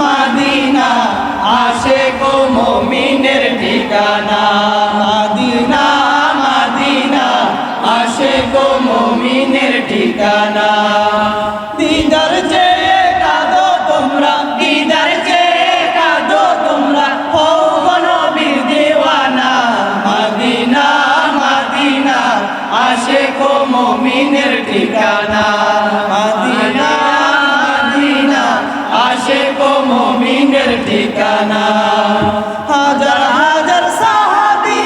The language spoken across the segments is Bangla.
মাদিনা আসে গো মমিনের ঠিকানা। মাদিনা মাদিনা আসে গো মমিনের ঠিকানা। দিদার যে কাঁদো তোমরা, দিদার যে কাঁদো তোমরা গো নবীর দেওয়ানা। মাদিনা মাদিনা আসে গো মমিনের ঠিকানা। আসে গো মমিনের ঠিকানা। হাজার হাজার সাহাবি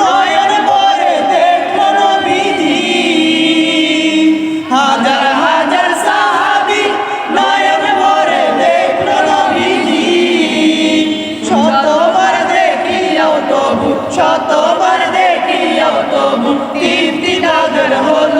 নয়ন ভরে দেখল নবীজি। হাজার হাজার সাহাবি নয়ন ভরে দেখল নবীজি। শতবার দেখিয়াও তবু, শতবার দেখিয়াও তবু তৃপ্তি তাদের হলো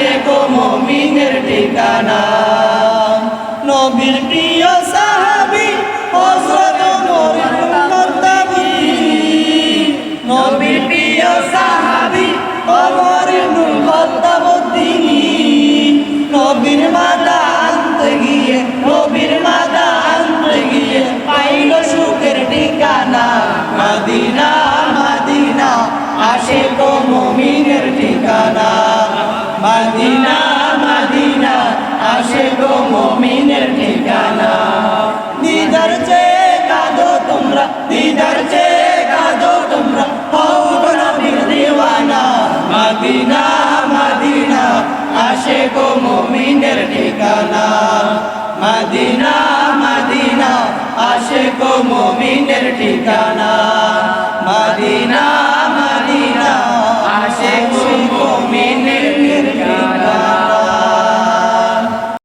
আসে গো মমিনের ঠিকানা। মদিনা মদিনা, আসে গো মুমিনের ঠিকানা। দিদার চে কাঁদো তোমরা, দিদার চে কাঁদো তোমরা, হও গো নবীর দিওয়ানা। মদিনা মদিনা, আসে গো মুমিনের ঠিকানা। মদিনা মদিনা, আসে গো মুমিন